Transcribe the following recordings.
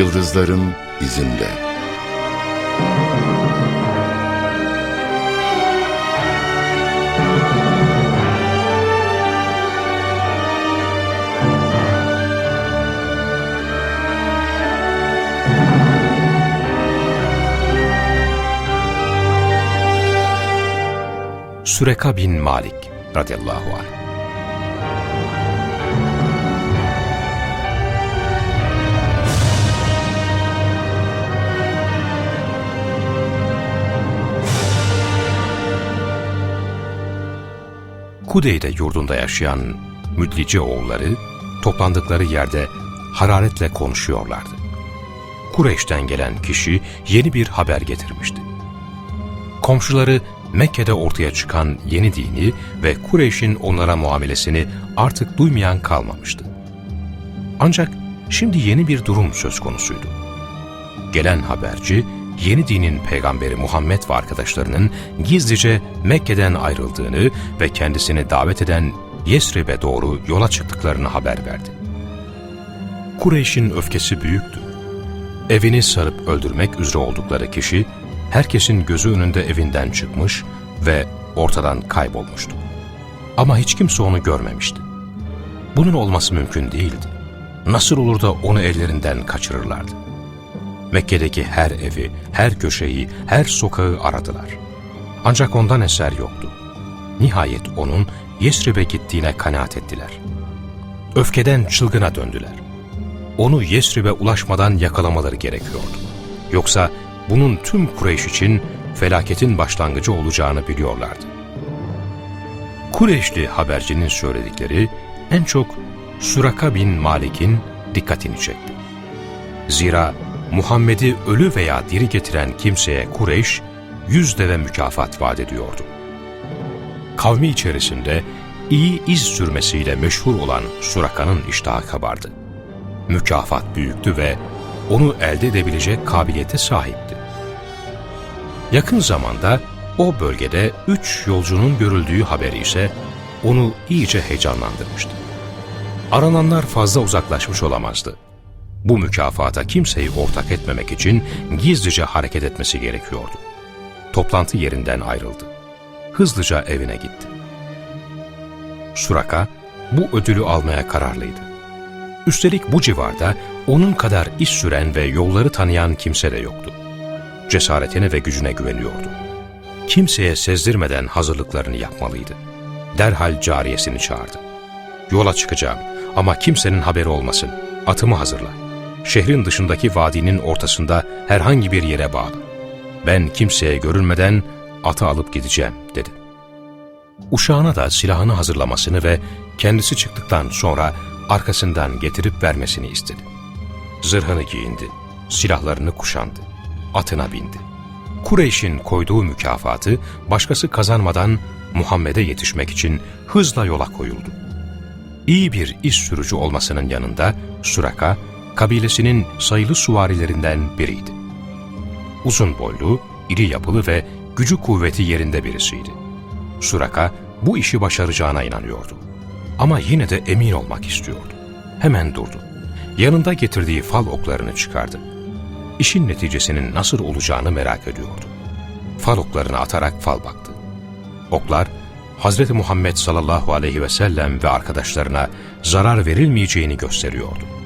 Yıldızların izinde. Süreka bin Malik radıyallahu anh. Kudey'de yurdunda yaşayan Müdlici oğulları toplandıkları yerde hararetle konuşuyorlardı. Kureyş'ten gelen kişi yeni bir haber getirmişti. Komşuları Mekke'de ortaya çıkan yeni dini ve Kureyş'in onlara muamelesini artık duymayan kalmamıştı. Ancak şimdi yeni bir durum söz konusuydu. Gelen haberci, yeni dinin peygamberi Muhammed ve arkadaşlarının gizlice Mekke'den ayrıldığını ve kendisini davet eden Yesrib'e doğru yola çıktıklarını haber verdi. Kureyş'in öfkesi büyüktü. Evini sarıp öldürmek üzere oldukları kişi, herkesin gözü önünde evinden çıkmış ve ortadan kaybolmuştu. Ama hiç kimse onu görmemişti. Bunun olması mümkün değildi. Nasıl olur da onu ellerinden kaçırırlardı? Mekke'deki her evi, her köşeyi, her sokağı aradılar. Ancak ondan eser yoktu. Nihayet onun Yesrib'e gittiğine kanaat ettiler. Öfkeden çılgına döndüler. Onu Yesrib'e ulaşmadan yakalamaları gerekiyordu. Yoksa bunun tüm Kureyş için felaketin başlangıcı olacağını biliyorlardı. Kureyşli habercinin söyledikleri en çok Suraka bin Malik'in dikkatini çekti. Zira Muhammed'i ölü veya diri getiren kimseye Kureyş, yüz deve mükafat vaat ediyordu. Kavmi içerisinde iyi iz sürmesiyle meşhur olan Suraka'nın iştahı kabardı. Mükafat büyüktü ve onu elde edebilecek kabiliyete sahipti. Yakın zamanda o bölgede üç yolcunun görüldüğü haberi ise onu iyice heyecanlandırmıştı. Arananlar fazla uzaklaşmış olamazdı. Bu mükafata kimseyi ortak etmemek için gizlice hareket etmesi gerekiyordu. Toplantı yerinden ayrıldı. Hızlıca evine gitti. Suraka bu ödülü almaya kararlıydı. Üstelik bu civarda onun kadar iş süren ve yolları tanıyan kimse de yoktu. Cesaretine ve gücüne güveniyordu. Kimseye sezdirmeden hazırlıklarını yapmalıydı. Derhal cariyesini çağırdı. Yola çıkacağım ama kimsenin haberi olmasın. Atımı hazırla. Şehrin dışındaki vadinin ortasında herhangi bir yere bağlı. Ben kimseye görünmeden atı alıp gideceğim dedi. Uşağına da silahını hazırlamasını ve kendisi çıktıktan sonra arkasından getirip vermesini istedi. Zırhını giyindi, silahlarını kuşandı, atına bindi. Kureyş'in koyduğu mükafatı başkası kazanmadan Muhammed'e yetişmek için hızla yola koyuldu. İyi bir iş sürücü olmasının yanında Suraka, kabilesinin sayılı suvarilerinden biriydi. Uzun boylu, iri yapılı ve gücü kuvveti yerinde birisiydi. Suraka bu işi başaracağına inanıyordu. Ama yine de emin olmak istiyordu. Hemen durdu. Yanında getirdiği fal oklarını çıkardı. İşin neticesinin nasıl olacağını merak ediyordu. Fal oklarını atarak fal baktı. Oklar, Hz. Muhammed sallallahu aleyhi ve sellem ve arkadaşlarına zarar verilmeyeceğini gösteriyordu.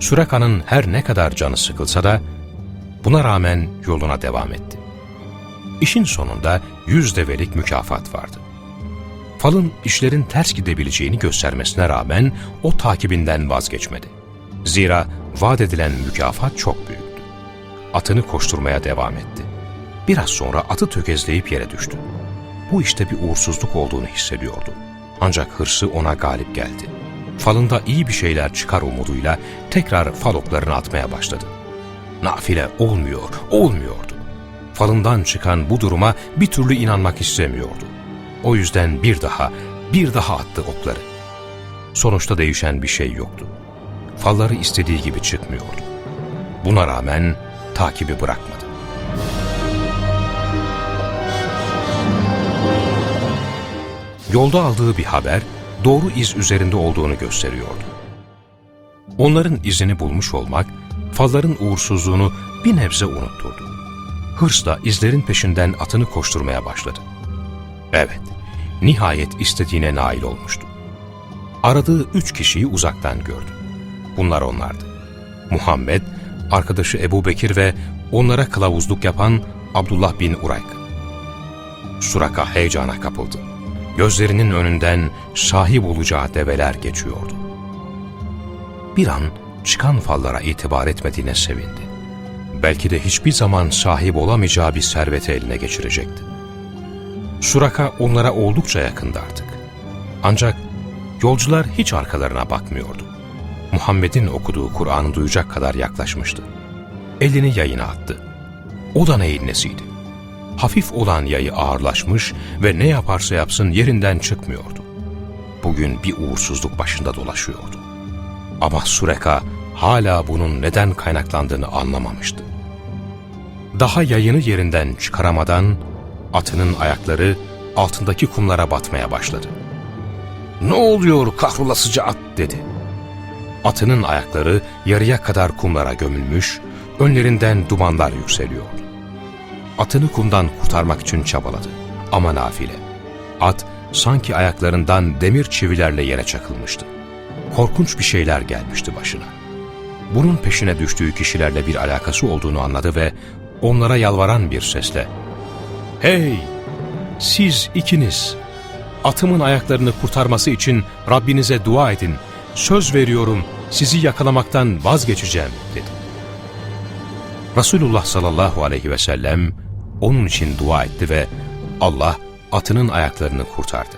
Süreka'nın her ne kadar canı sıkılsa da buna rağmen yoluna devam etti. İşin sonunda yüz develik mükafat vardı. Falın işlerin ters gidebileceğini göstermesine rağmen o takibinden vazgeçmedi. Zira vaat edilen mükafat çok büyüktü. Atını koşturmaya devam etti. Biraz sonra atı tökezleyip yere düştü. Bu işte bir uğursuzluk olduğunu hissediyordu. Ancak hırsı ona galip geldi. Falında iyi bir şeyler çıkar umuduyla tekrar fal oklarını atmaya başladı. Nafile olmuyor, olmuyordu. Falından çıkan bu duruma bir türlü inanmak istemiyordu. O yüzden bir daha, bir daha attı okları. Sonuçta değişen bir şey yoktu. Falları istediği gibi çıkmıyordu. Buna rağmen takibi bırakmadı. Yolda aldığı bir haber doğru iz üzerinde olduğunu gösteriyordu. Onların izini bulmuş olmak, falların uğursuzluğunu bir nebze unutturdu. Hırsla izlerin peşinden atını koşturmaya başladı. Evet, nihayet istediğine nail olmuştu. Aradığı üç kişiyi uzaktan gördü. Bunlar onlardı. Muhammed, arkadaşı Ebu Bekir ve onlara kılavuzluk yapan Abdullah bin Urayk. Suraka heyecana kapıldı. Gözlerinin önünden sahip olacağı develer geçiyordu. Bir an çıkan fallara itibar etmediğine sevindi. Belki de hiçbir zaman sahip olamayacağı bir serveti eline geçirecekti. Suraka onlara oldukça yakındı artık. Ancak yolcular hiç arkalarına bakmıyordu. Muhammed'in okuduğu Kur'an'ı duyacak kadar yaklaşmıştı. Elini yayına attı. O da neyin nesiydi? Hafif olan yayı ağırlaşmış ve ne yaparsa yapsın yerinden çıkmıyordu. Bugün bir uğursuzluk başında dolaşıyordu. Ama Sureka hala bunun neden kaynaklandığını anlamamıştı. Daha yayını yerinden çıkaramadan atının ayakları altındaki kumlara batmaya başladı. ''Ne oluyor kahrolasıca at?'' dedi. Atının ayakları yarıya kadar kumlara gömülmüş, önlerinden dumanlar yükseliyordu. Atını kumdan kurtarmak için çabaladı ama nafile. At sanki ayaklarından demir çivilerle yere çakılmıştı. Korkunç bir şeyler gelmişti başına. Bunun peşine düştüğü kişilerle bir alakası olduğunu anladı ve onlara yalvaran bir sesle ''Hey! Siz ikiniz! Atımın ayaklarını kurtarması için Rabbinize dua edin. Söz veriyorum sizi yakalamaktan vazgeçeceğim.'' dedi. Resulullah sallallahu aleyhi ve sellem onun için dua etti ve Allah atının ayaklarını kurtardı.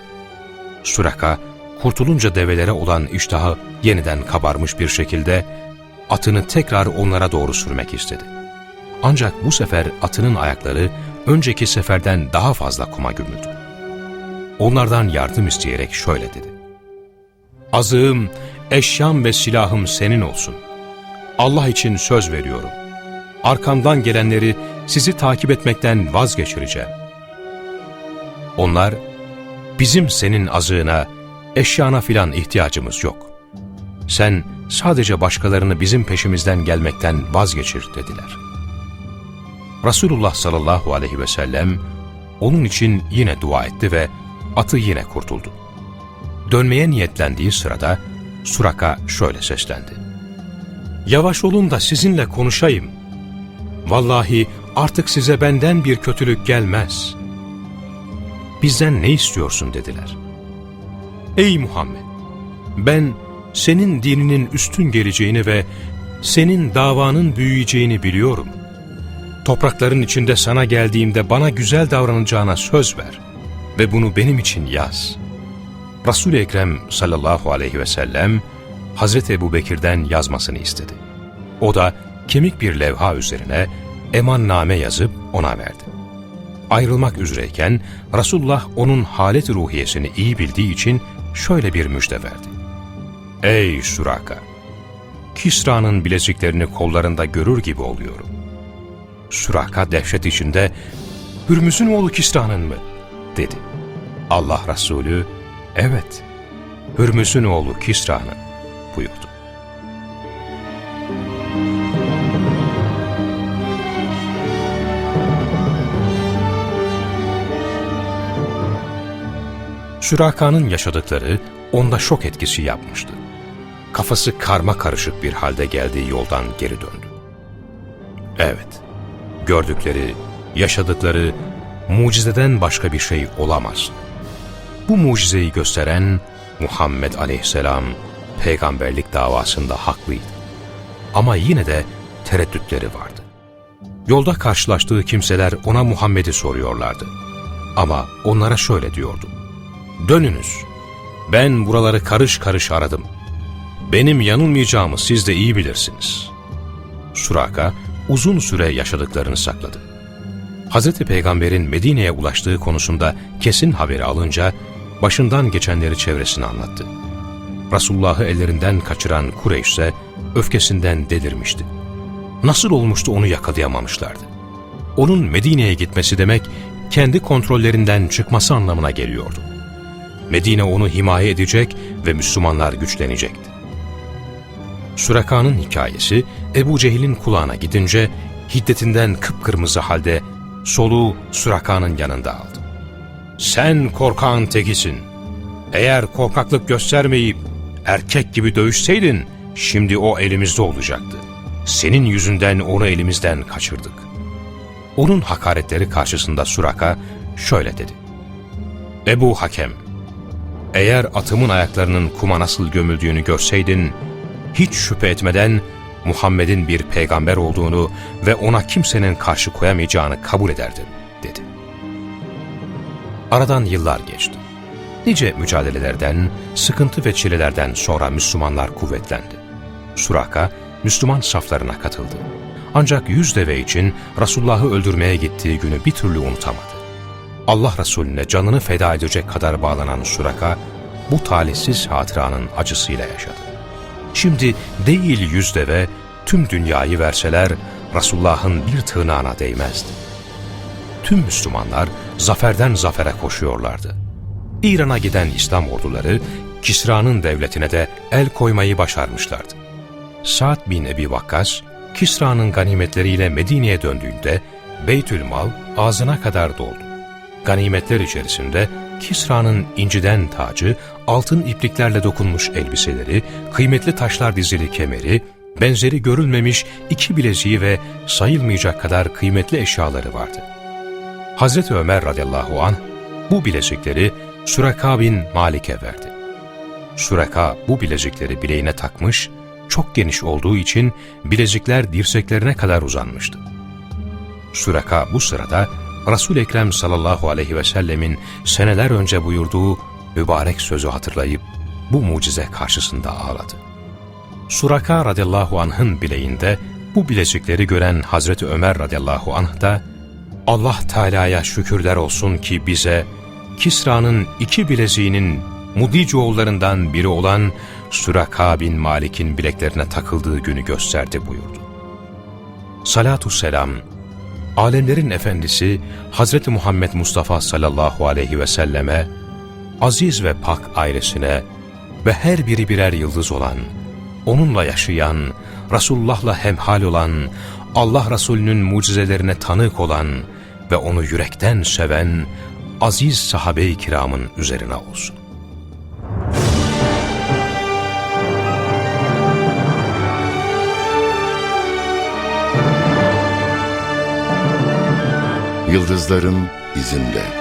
Suraka kurtulunca develere olan iştahı yeniden kabarmış bir şekilde atını tekrar onlara doğru sürmek istedi. Ancak bu sefer atının ayakları önceki seferden daha fazla kuma gömüldü. Onlardan yardım isteyerek şöyle dedi. Azığım, eşyam ve silahım senin olsun. Allah için söz veriyorum. Arkamdan gelenleri sizi takip etmekten vazgeçireceğim. Onlar, bizim senin azığına, eşyana filan ihtiyacımız yok. Sen sadece başkalarını bizim peşimizden gelmekten vazgeçir dediler. Resulullah sallallahu aleyhi ve sellem onun için yine dua etti ve atı yine kurtuldu. Dönmeye niyetlendiği sırada Suraka şöyle seslendi. Yavaş olun da sizinle konuşayım. Vallahi artık size benden bir kötülük gelmez. Bizden ne istiyorsun dediler. Ey Muhammed! Ben senin dininin üstün geleceğini ve senin davanın büyüyeceğini biliyorum. Toprakların içinde sana geldiğimde bana güzel davranacağına söz ver ve bunu benim için yaz. Resul-i Ekrem sallallahu aleyhi ve sellem Hazreti Ebu Bekir'den yazmasını istedi. O da kemik bir levha üzerine emanname yazıp ona verdi. Ayrılmak üzereyken Resulullah onun halet ruhiyesini iyi bildiği için şöyle bir müjde verdi. Ey Suraka! Kisra'nın bileziklerini kollarında görür gibi oluyorum. Suraka dehşet içinde, Hürmüz'ün oğlu Kisra'nın mı? dedi. Allah Resulü, evet, Hürmüz'ün oğlu Kisra'nın buyurdu. Süraka'nın yaşadıkları onda şok etkisi yapmıştı. Kafası karma karışık bir halde geldiği yoldan geri döndü. Evet, gördükleri, yaşadıkları mucizeden başka bir şey olamaz. Bu mucizeyi gösteren Muhammed Aleyhisselam peygamberlik davasında haklıydı. Ama yine de tereddütleri vardı. Yolda karşılaştığı kimseler ona Muhammed'i soruyorlardı. Ama onlara şöyle diyordu. Dönünüz. Ben buraları karış karış aradım. Benim yanılmayacağımı siz de iyi bilirsiniz. Suraka uzun süre yaşadıklarını sakladı. Hz. Peygamber'in Medine'ye ulaştığı konusunda kesin haberi alınca başından geçenleri çevresine anlattı. Resulullah'ı ellerinden kaçıran Kureyş ise öfkesinden delirmişti. Nasıl olmuştu onu yakalayamamışlardı. Onun Medine'ye gitmesi demek kendi kontrollerinden çıkması anlamına geliyordu. Medine onu himaye edecek ve Müslümanlar güçlenecekti. Süreka'nın hikayesi Ebu Cehil'in kulağına gidince hiddetinden kıpkırmızı halde soluğu Süreka'nın yanında aldı. Sen korkağın tekisin. Eğer korkaklık göstermeyip erkek gibi dövüşseydin şimdi o elimizde olacaktı. Senin yüzünden onu elimizden kaçırdık. Onun hakaretleri karşısında Suraka şöyle dedi. Ebu Hakem, eğer atımın ayaklarının kuma nasıl gömüldüğünü görseydin, hiç şüphe etmeden Muhammed'in bir peygamber olduğunu ve ona kimsenin karşı koyamayacağını kabul ederdin, dedi. Aradan yıllar geçti. Nice mücadelelerden, sıkıntı ve çilelerden sonra Müslümanlar kuvvetlendi. Suraka, Müslüman saflarına katıldı. Ancak yüz deve için Resulullah'ı öldürmeye gittiği günü bir türlü unutamadı. Allah Resulüne canını feda edecek kadar bağlanan Suraka, bu talihsiz hatıranın acısıyla yaşadı. Şimdi değil yüz deve, tüm dünyayı verseler Resulullah'ın bir tırnağına değmezdi. Tüm Müslümanlar zaferden zafere koşuyorlardı. İran'a giden İslam orduları Kisra'nın devletine de el koymayı başarmışlardı. Sa'd bin Ebi Vakkas, Kisra'nın ganimetleriyle Medine'ye döndüğünde Beytül Mal ağzına kadar doldu. Ganimetler içerisinde Kisra'nın inciden tacı, altın ipliklerle dokunmuş elbiseleri, kıymetli taşlar dizili kemeri, benzeri görülmemiş iki bileziği ve sayılmayacak kadar kıymetli eşyaları vardı. Hazreti Ömer radıyallahu anh bu bilezikleri Suraka bin Malik'e verdi. Suraka bu bilezikleri bileğine takmış, çok geniş olduğu için bilezikler dirseklerine kadar uzanmıştı. Suraka bu sırada Resul Ekrem sallallahu aleyhi ve sellemin seneler önce buyurduğu mübarek sözü hatırlayıp bu mucize karşısında ağladı. Suraka radıyallahu anh'ın bileğinde bu bilezikleri gören Hazreti Ömer radıyallahu anh da Allah Teala'ya şükürler olsun ki bize Kisra'nın iki bileziğinin Mudicoğullarından biri olan Suraka bin Malik'in bileklerine takıldığı günü gösterdi buyurdu. Salatu selam, alemlerin efendisi Hazreti Muhammed Mustafa sallallahu aleyhi ve selleme, aziz ve pak ailesine ve her biri birer yıldız olan, onunla yaşayan, Resulullah'la hemhal olan, Allah Resulü'nün mucizelerine tanık olan ve onu yürekten seven aziz sahabe-i kiramın üzerine olsun. Yıldızların izinde.